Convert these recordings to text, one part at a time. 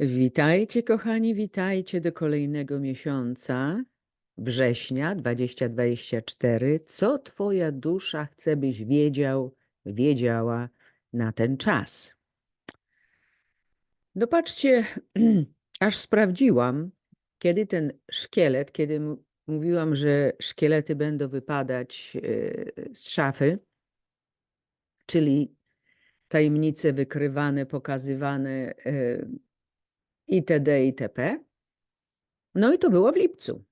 Witajcie, kochani, witajcie do kolejnego miesiąca, września 2024. Co Twoja dusza chce, byś wiedział, wiedziała na ten czas? No patrzcie, aż sprawdziłam, kiedy ten szkielet, kiedy mówiłam, że szkielety będą wypadać e, z szafy, czyli tajemnice wykrywane, pokazywane e, itd. itp. No i to było w lipcu.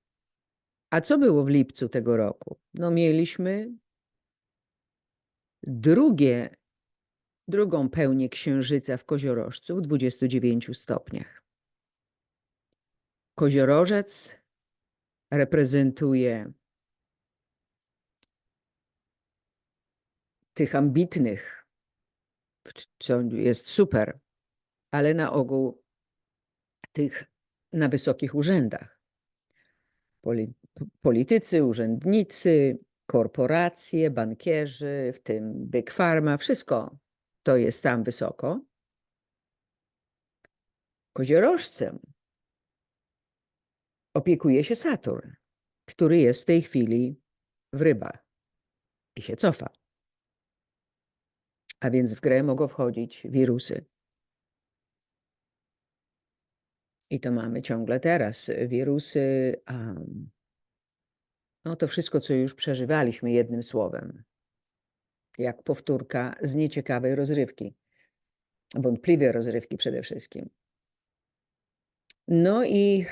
A co było w lipcu tego roku? No mieliśmy drugie, drugą pełnię księżyca w koziorożcu w 29 stopniach. Koziorożec reprezentuje tych ambitnych, co jest super, ale na ogół tych na wysokich urzędach. Politycy, urzędnicy, korporacje, bankierzy, w tym Big Pharma, wszystko to jest tam wysoko. Koziorożcem opiekuje się Saturn, który jest w tej chwili w rybach i się cofa. A więc w grę mogą wchodzić wirusy. I to mamy ciągle teraz. Wirusy, am, no to wszystko, co już przeżywaliśmy jednym słowem. Jak powtórka z nieciekawej rozrywki. Wątpliwej rozrywki przede wszystkim. No i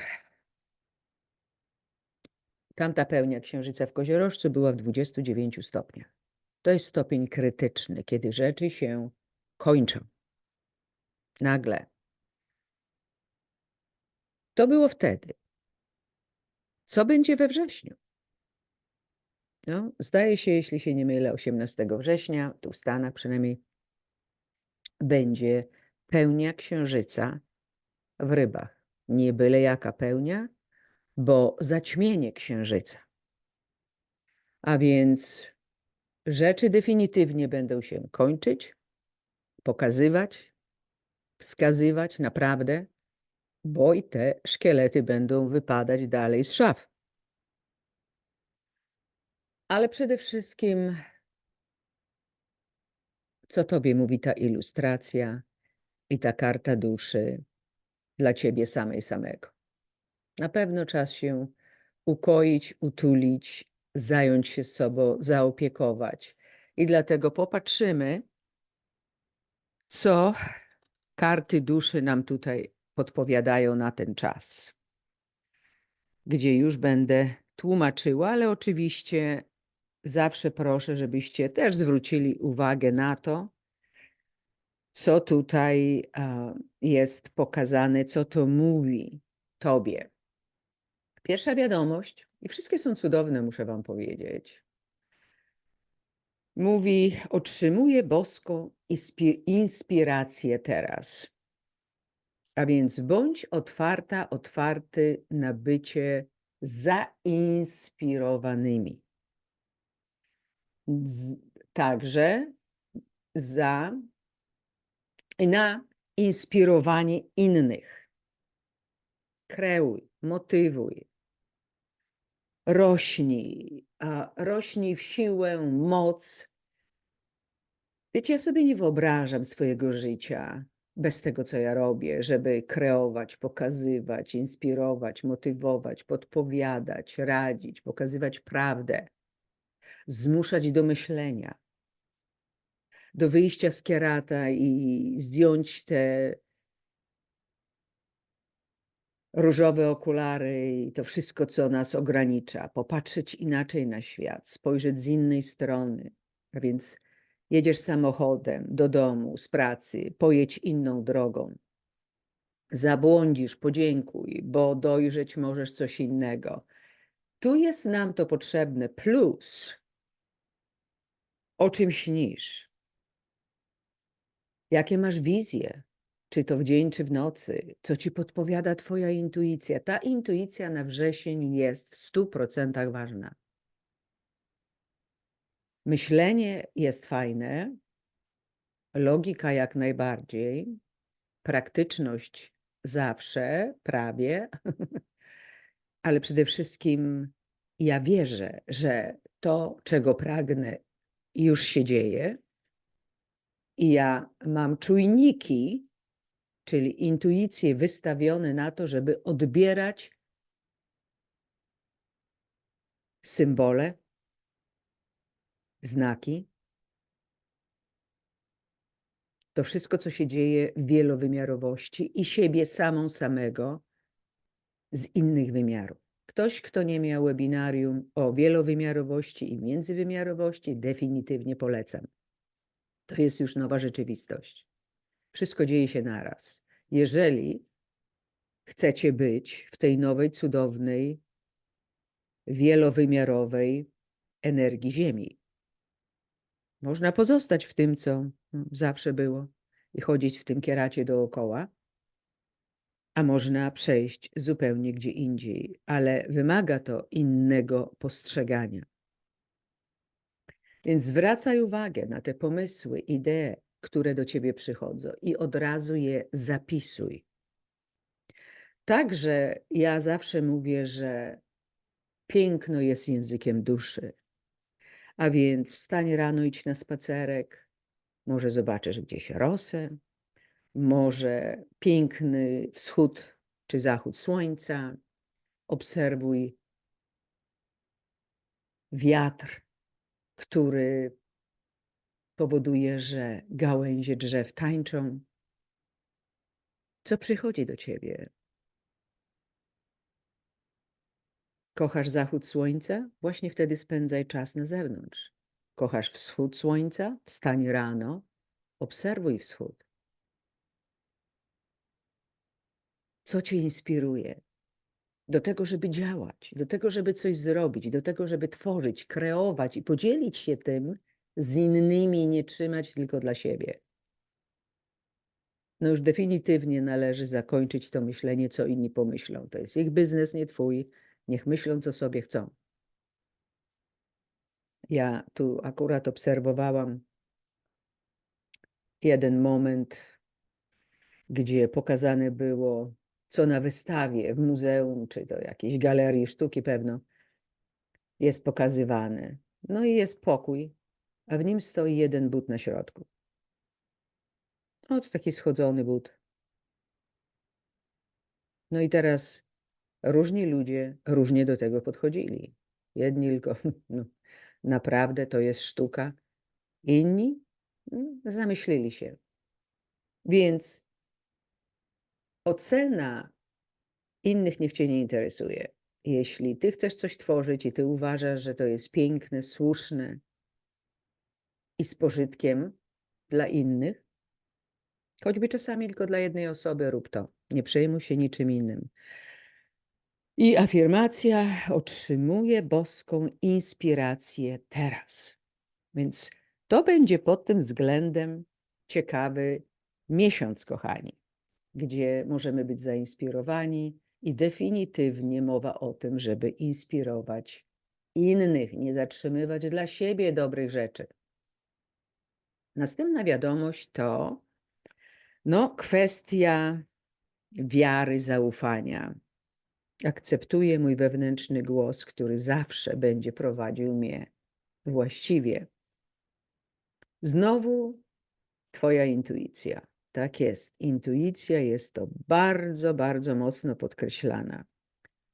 tamta pełnia księżyca w koziorożcu była w 29 stopniach. To jest stopień krytyczny, kiedy rzeczy się kończą. Nagle. To było wtedy. Co będzie we wrześniu? No, zdaje się, jeśli się nie mylę, 18 września, tu w Stanach przynajmniej, będzie pełnia księżyca w rybach. Nie byle jaka pełnia, bo zaćmienie księżyca. A więc rzeczy definitywnie będą się kończyć, pokazywać, wskazywać naprawdę, bo i te szkielety będą wypadać dalej z szaf. Ale przede wszystkim, co tobie mówi ta ilustracja i ta karta duszy dla ciebie samej samego? Na pewno czas się ukoić, utulić, zająć się sobą, zaopiekować. I dlatego popatrzymy, co karty duszy nam tutaj podpowiadają na ten czas, gdzie już będę tłumaczyła, ale oczywiście zawsze proszę, żebyście też zwrócili uwagę na to, co tutaj jest pokazane, co to mówi Tobie. Pierwsza wiadomość, i wszystkie są cudowne, muszę Wam powiedzieć. Mówi: Otrzymuję boską inspi- inspirację teraz. A więc bądź otwarta, otwarty na bycie zainspirowanymi. Z, także za na inspirowanie innych. Kreuj, motywuj, rośnij, a rośnij w siłę, moc. Wiecie, ja sobie nie wyobrażam swojego życia bez tego, co ja robię, żeby kreować, pokazywać, inspirować, motywować, podpowiadać, radzić, pokazywać prawdę, zmuszać do myślenia, do wyjścia z kierata i zdjąć te różowe okulary i to wszystko, co nas ogranicza, popatrzeć inaczej na świat, spojrzeć z innej strony. A więc jedziesz samochodem do domu, z pracy, pojedź inną drogą. Zabłądzisz, podziękuj, bo dojrzeć możesz coś innego. Tu jest nam to potrzebne, plus o czym śnisz, jakie masz wizje, czy to w dzień, czy w nocy, co ci podpowiada Twoja intuicja. Ta intuicja na wrzesień jest w stu procentach ważna. Myślenie jest fajne, logika jak najbardziej, praktyczność zawsze, prawie, ale przede wszystkim ja wierzę, że to, czego pragnę, już się dzieje. I ja mam czujniki, czyli intuicje wystawione na to, żeby odbierać symbole, znaki. To wszystko, co się dzieje w wielowymiarowości i siebie samą samego z innych wymiarów. Ktoś, kto nie miał webinarium o wielowymiarowości i międzywymiarowości, definitywnie polecam. To jest już nowa rzeczywistość. Wszystko dzieje się naraz. Jeżeli chcecie być w tej nowej, cudownej, wielowymiarowej energii Ziemi, można pozostać w tym, co zawsze było i chodzić w tym kieracie dookoła, a można przejść zupełnie gdzie indziej, ale wymaga to innego postrzegania. Więc zwracaj uwagę na te pomysły, idee, które do ciebie przychodzą i od razu je zapisuj. Także ja zawsze mówię, że piękno jest językiem duszy. A więc wstań rano, idź na spacerek, może zobaczysz gdzieś rosę, może piękny wschód czy zachód słońca, obserwuj wiatr, który powoduje, że gałęzie drzew tańczą. Co przychodzi do ciebie? Kochasz zachód słońca? Właśnie wtedy spędzaj czas na zewnątrz. Kochasz wschód słońca? Wstań rano, obserwuj wschód. Co cię inspiruje? Do tego, żeby działać, do tego, żeby coś zrobić, do tego, żeby tworzyć, kreować i podzielić się tym z innymi, nie trzymać tylko dla siebie. No już definitywnie należy zakończyć to myślenie, co inni pomyślą. To jest ich biznes, nie twój. Niech myślą, co sobie chcą. Ja tu akurat obserwowałam jeden moment, gdzie pokazane było, co na wystawie w muzeum, czy to jakiejś galerii sztuki pewno, jest pokazywane. No i jest pokój, a w nim stoi jeden but na środku. O, to taki schodzony but. No i teraz różni ludzie różnie do tego podchodzili. Jedni tylko, no, naprawdę to jest sztuka. Inni mm, zamyślili się. Więc ocena innych niech cię nie interesuje. Jeśli ty chcesz coś tworzyć i ty uważasz, że to jest piękne, słuszne i z pożytkiem dla innych, choćby czasami tylko dla jednej osoby, rób to. Nie przejmuj się niczym innym. I afirmacja otrzymuje boską inspirację teraz. Więc to będzie pod tym względem ciekawy miesiąc, kochani, gdzie możemy być zainspirowani i definitywnie mowa o tym, żeby inspirować innych, nie zatrzymywać dla siebie dobrych rzeczy. Następna wiadomość to no, kwestia wiary, zaufania. Akceptuję mój wewnętrzny głos, który zawsze będzie prowadził mnie właściwie. Znowu Twoja intuicja. Tak jest. Intuicja jest to bardzo, bardzo mocno podkreślana.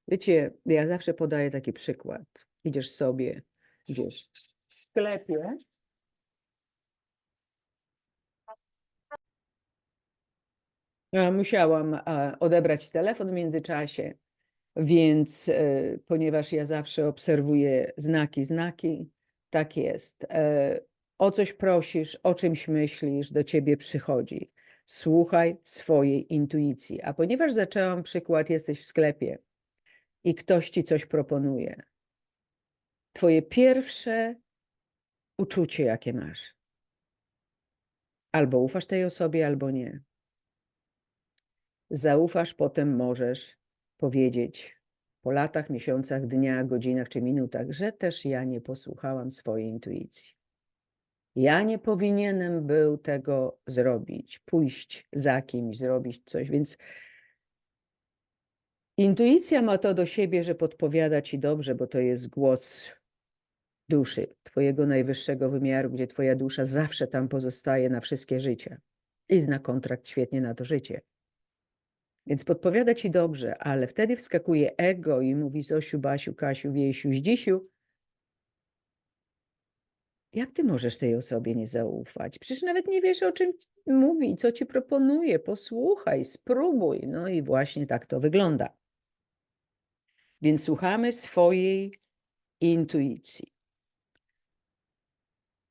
Wiecie, ja zawsze podaję taki przykład. Idziesz sobie gdzieś w sklepie. Musiałam odebrać telefon w międzyczasie, więc e, ponieważ ja zawsze obserwuję znaki, znaki, tak jest. E, o coś prosisz, o czymś myślisz, do ciebie przychodzi. Słuchaj swojej intuicji. A ponieważ zaczęłam przykład, jesteś w sklepie i ktoś ci coś proponuje, twoje pierwsze uczucie, jakie masz. Albo ufasz tej osobie, albo nie. Zaufasz, potem możesz powiedzieć po latach, miesiącach, dniach, godzinach czy minutach, że też ja nie posłuchałam swojej intuicji. Ja nie powinienem był tego zrobić, pójść za kimś, zrobić coś, więc Intuicja ma to do siebie, że podpowiada ci dobrze, bo to jest głos duszy, twojego najwyższego wymiaru, gdzie twoja dusza zawsze tam pozostaje na wszystkie życie i zna kontrakt świetnie na to życie. Więc podpowiada ci dobrze, ale wtedy wskakuje ego i mówi Zosiu, Basiu, Kasiu, Wiesiu, Zdzisiu, jak ty możesz tej osobie nie zaufać? Przecież nawet nie wiesz, o czym mówi, co ci proponuje. Posłuchaj, spróbuj. No i właśnie tak to wygląda. Więc słuchamy swojej intuicji.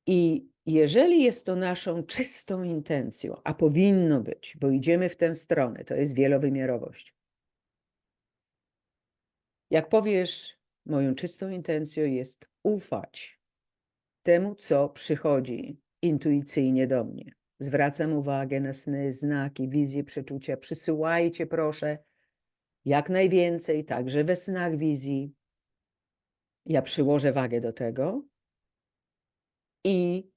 I jeżeli jest to naszą czystą intencją, a powinno być, bo idziemy w tę stronę, to jest wielowymiarowość. Jak powiesz, moją czystą intencją jest ufać temu, co przychodzi intuicyjnie do mnie. Zwracam uwagę na sny, znaki, wizje, przeczucia. Przysyłajcie, proszę, jak najwięcej, także we snach wizji. Ja przyłożę wagę do tego i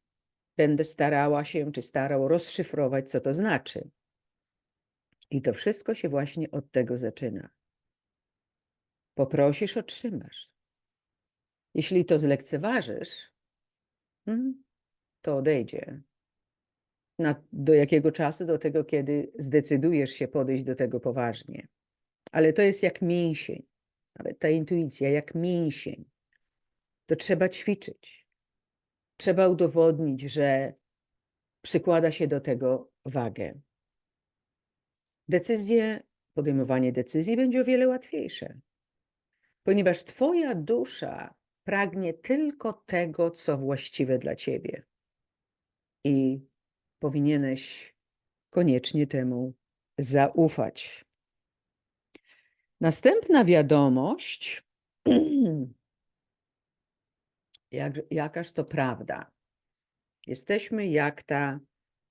będę starała się, czy starał rozszyfrować, co to znaczy. I to wszystko się właśnie od tego zaczyna. Poprosisz, otrzymasz. Jeśli to zlekceważysz, mhm, to odejdzie. Na, do jakiego czasu? Do tego, kiedy zdecydujesz się podejść do tego poważnie. Ale to jest jak mięsień, nawet ta intuicja, jak mięsień. To trzeba ćwiczyć. Trzeba udowodnić, że przykłada się do tego wagę. Decyzje, podejmowanie decyzji będzie o wiele łatwiejsze, ponieważ Twoja dusza pragnie tylko tego, co właściwe dla Ciebie. I powinieneś koniecznie temu zaufać. Następna wiadomość, jak, jakaż to prawda. Jesteśmy jak ta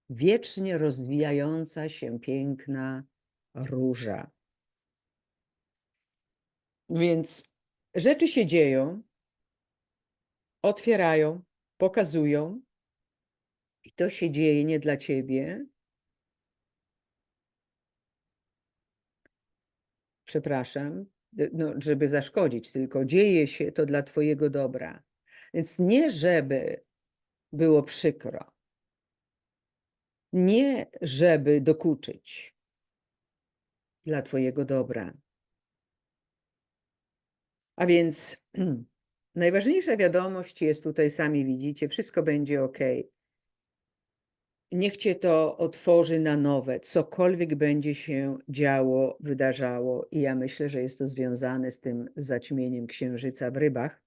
wiecznie rozwijająca się piękna róża. Więc rzeczy się dzieją, otwierają, pokazują, i to się dzieje nie dla ciebie. Przepraszam, no, żeby zaszkodzić, tylko dzieje się to dla twojego dobra. Więc nie, żeby było przykro, nie, żeby dokuczyć dla twojego dobra. A więc najważniejsza wiadomość jest tutaj, sami widzicie, wszystko będzie ok. Niech cię to otworzy na nowe, cokolwiek będzie się działo, wydarzało. I ja myślę, że jest to związane z tym zaćmieniem księżyca w rybach.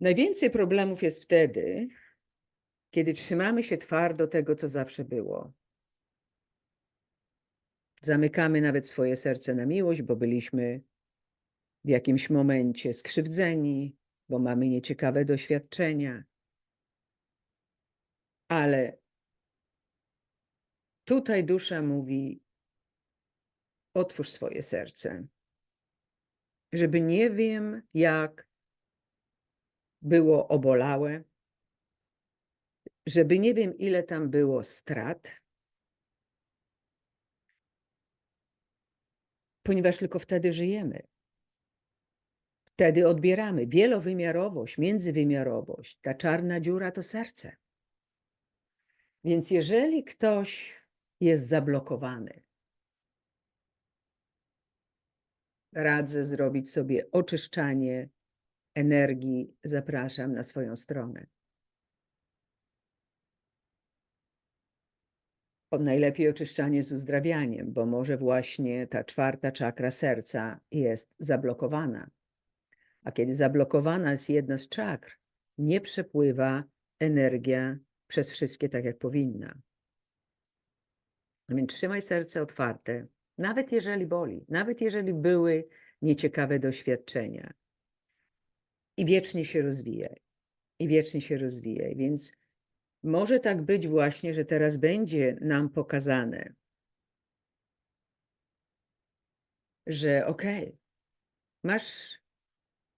Najwięcej problemów jest wtedy, kiedy trzymamy się twardo tego, co zawsze było. Zamykamy nawet swoje serce na miłość, bo byliśmy w jakimś momencie skrzywdzeni, bo mamy nieciekawe doświadczenia. Ale tutaj dusza mówi: otwórz swoje serce, żeby nie wiem, jak było obolałe, żeby nie wiem, ile tam było strat, ponieważ tylko wtedy żyjemy. Wtedy odbieramy wielowymiarowość, międzywymiarowość. Ta czarna dziura to serce. Więc jeżeli ktoś jest zablokowany, radzę zrobić sobie oczyszczanie energii. Zapraszam na swoją stronę. Najlepiej oczyszczanie z uzdrawianiem, bo może właśnie ta czwarta czakra serca jest zablokowana. A kiedy zablokowana jest jedna z czakr, nie przepływa energia przez wszystkie tak, jak powinna. A więc trzymaj serce otwarte, nawet jeżeli boli, nawet jeżeli były nieciekawe doświadczenia. I wiecznie się rozwijaj. I wiecznie się rozwijaj. Więc może tak być właśnie, że teraz będzie nam pokazane, że okej, okay, masz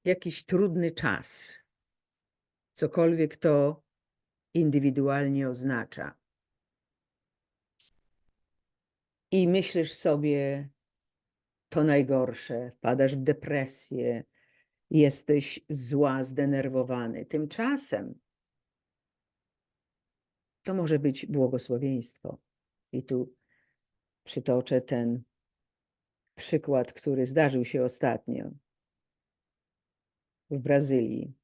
jakiś trudny czas, cokolwiek to indywidualnie oznacza. i myślisz sobie, to najgorsze, wpadasz w depresję, jesteś zła, zdenerwowany. Tymczasem to może być błogosławieństwo. I tu przytoczę ten przykład, który zdarzył się ostatnio w Brazylii.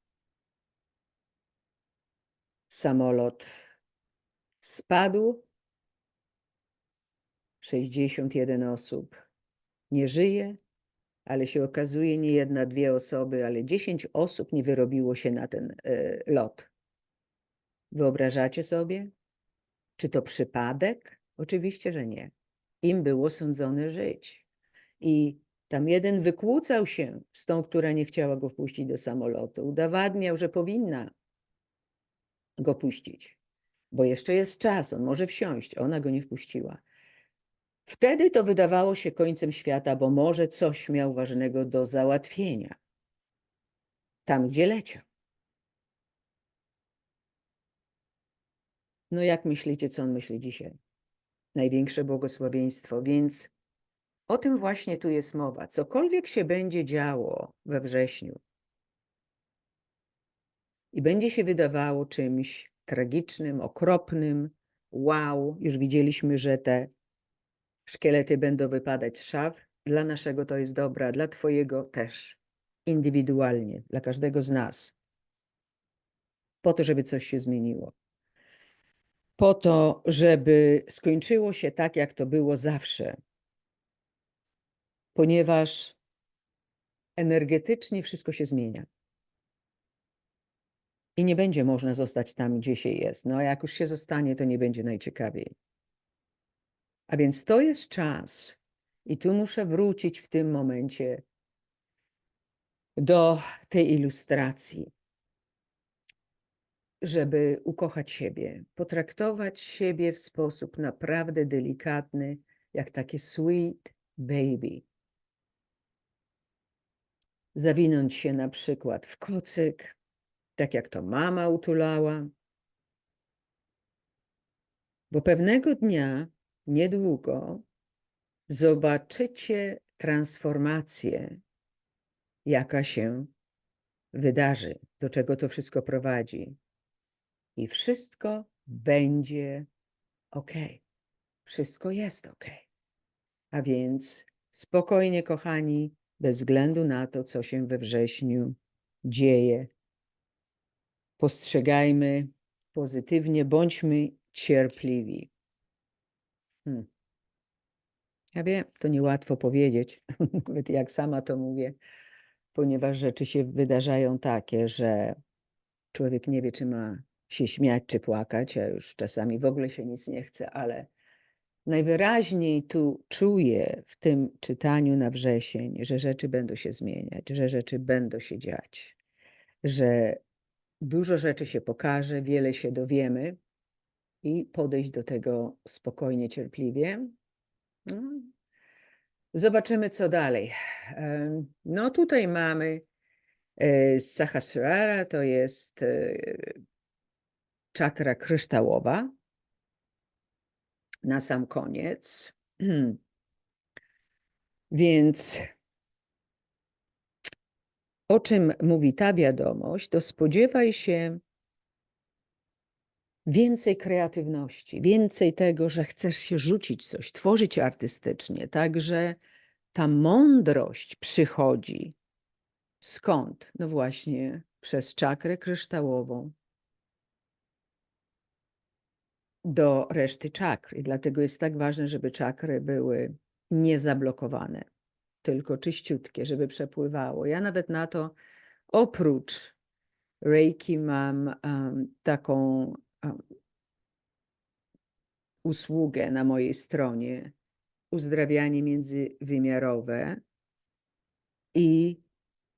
Samolot spadł, 61 osób nie żyje, ale się okazuje nie jedna, dwie osoby, ale 10 osób nie wyrobiło się na ten y, lot. Wyobrażacie sobie? Czy to przypadek? Oczywiście, że nie. Im było sądzone żyć. I tam jeden wykłócał się z tą, która nie chciała go wpuścić do samolotu. Udowadniał, że powinna go puścić, bo jeszcze jest czas, on może wsiąść. Ona go nie wpuściła. Wtedy to wydawało się końcem świata, bo może coś miał ważnego do załatwienia. Tam, gdzie leciał. No jak myślicie, co on myśli dzisiaj? Największe błogosławieństwo, więc o tym właśnie tu jest mowa. Cokolwiek się będzie działo we wrześniu i będzie się wydawało czymś tragicznym, okropnym, wow, już widzieliśmy, że te szkielety będą wypadać z szaf. Dla naszego to jest dobra, dla Twojego też, indywidualnie, dla każdego z nas. Po to, żeby coś się zmieniło. Po to, żeby skończyło się tak, jak to było zawsze. Ponieważ energetycznie wszystko się zmienia. I nie będzie można zostać tam, gdzie się jest. No a jak już się zostanie, to nie będzie najciekawiej. A więc to jest czas, i tu muszę wrócić w tym momencie do tej ilustracji, żeby ukochać siebie, potraktować siebie w sposób naprawdę delikatny, jak takie sweet baby. Zawinąć się na przykład w kocyk, tak jak to mama utulała. Bo pewnego dnia, niedługo, zobaczycie transformację, jaka się wydarzy, do czego to wszystko prowadzi. I wszystko będzie ok. Wszystko jest ok. A więc spokojnie, kochani, bez względu na to, co się we wrześniu dzieje. Postrzegajmy pozytywnie, bądźmy cierpliwi. Hmm. Ja wiem, to niełatwo powiedzieć, nawet jak sama to mówię, ponieważ rzeczy się wydarzają takie, że człowiek nie wie, czy ma się śmiać, czy płakać, a już czasami w ogóle się nic nie chce, ale najwyraźniej tu czuję w tym czytaniu na wrzesień, że rzeczy będą się zmieniać, że rzeczy będą się dziać, że dużo rzeczy się pokaże, wiele się dowiemy i podejść do tego spokojnie, cierpliwie. No, Zobaczymy, co dalej. No, tutaj mamy e, Sahasrara, to jest e, czakra kryształowa. Na sam koniec. Więc o czym mówi ta wiadomość, to spodziewaj się więcej kreatywności, więcej tego, że chcesz się rzucić coś, tworzyć artystycznie. Także ta mądrość przychodzi. Skąd? No właśnie przez czakrę kryształową do reszty czakr. I dlatego jest tak ważne, żeby czakry były niezablokowane, tylko czyściutkie, żeby przepływało. Ja nawet na to oprócz Reiki mam um, taką usługę na mojej stronie, uzdrawianie międzywymiarowe i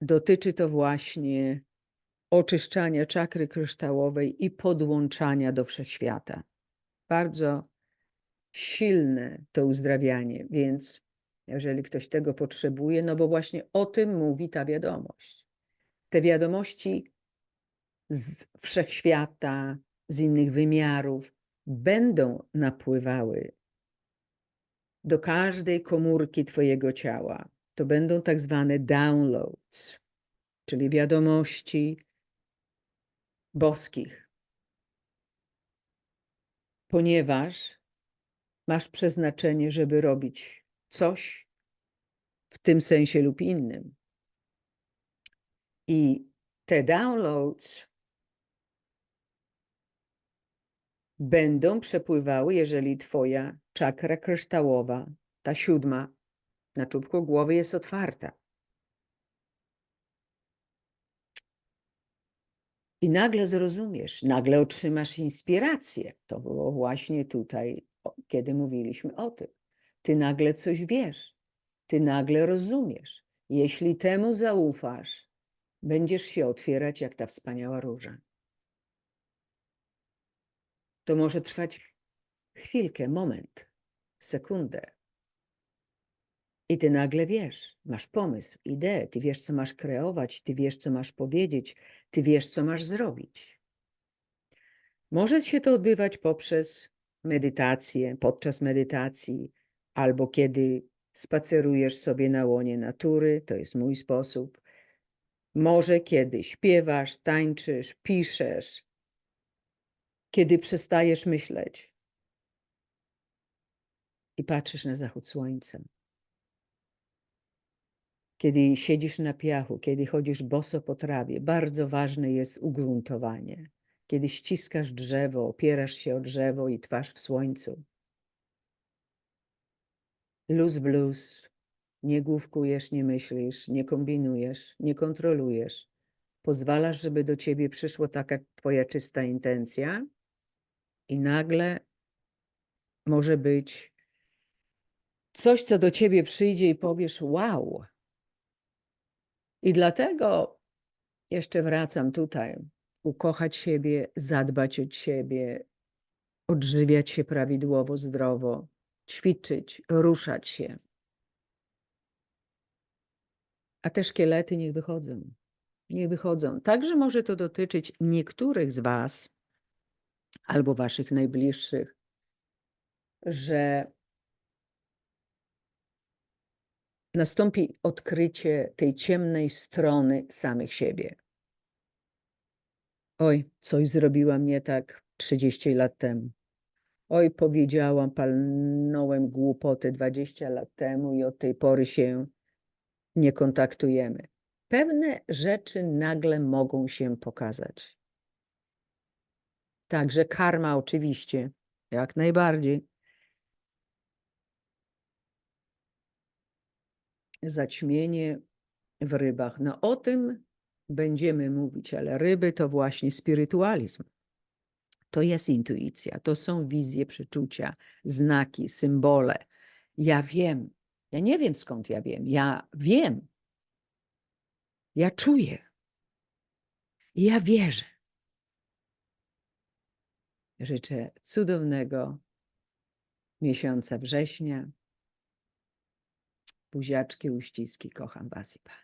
dotyczy to właśnie oczyszczania czakry kryształowej i podłączania do wszechświata. Bardzo silne to uzdrawianie, więc jeżeli ktoś tego potrzebuje, no bo właśnie o tym mówi ta wiadomość. Te wiadomości z wszechświata, z innych wymiarów będą napływały do każdej komórki Twojego ciała. To będą tak zwane downloads, czyli wiadomości boskich. Ponieważ masz przeznaczenie, żeby robić coś w tym sensie lub innym. I te downloads będą przepływały, jeżeli Twoja czakra kryształowa, ta siódma na czubku głowy jest otwarta. I nagle zrozumiesz, nagle otrzymasz inspirację. To było właśnie tutaj, kiedy mówiliśmy o tym. Ty nagle coś wiesz, ty nagle rozumiesz. Jeśli temu zaufasz, będziesz się otwierać jak ta wspaniała róża. To może trwać chwilkę, moment, sekundę. I ty nagle wiesz, masz pomysł, ideę, ty wiesz, co masz kreować, ty wiesz, co masz powiedzieć, ty wiesz, co masz zrobić. Może się to odbywać poprzez medytację, podczas medytacji, albo kiedy spacerujesz sobie na łonie natury, to jest mój sposób. Może kiedy śpiewasz, tańczysz, piszesz, kiedy przestajesz myśleć i patrzysz na zachód słońca. Kiedy siedzisz na piachu, kiedy chodzisz boso po trawie, bardzo ważne jest ugruntowanie. Kiedy ściskasz drzewo, opierasz się o drzewo i twarz w słońcu. Luz blues, nie główkujesz, nie myślisz, nie kombinujesz, nie kontrolujesz. Pozwalasz, żeby do ciebie przyszła taka twoja czysta intencja i nagle może być coś, co do ciebie przyjdzie i powiesz wow. I dlatego jeszcze wracam tutaj. Ukochać siebie, zadbać o siebie, odżywiać się prawidłowo, zdrowo, ćwiczyć, ruszać się. A te szkielety niech wychodzą. Niech wychodzą. Także może to dotyczyć niektórych z Was albo Waszych najbliższych, że nastąpi odkrycie tej ciemnej strony samych siebie. Oj, coś zrobiłam nie tak 30 lat temu. Oj, powiedziałam, palnąłem głupoty 20 lat temu i od tej pory się nie kontaktujemy. Pewne rzeczy nagle mogą się pokazać. Także karma oczywiście, jak najbardziej. Zaćmienie w rybach. No o tym będziemy mówić, ale ryby to właśnie spirytualizm. To jest intuicja, to są wizje, przeczucia, znaki, symbole. Ja wiem, ja nie wiem skąd ja wiem, ja wiem. Ja czuję. Ja wierzę. Życzę cudownego miesiąca września. Buziaczki, uściski, kocham Was i Pa.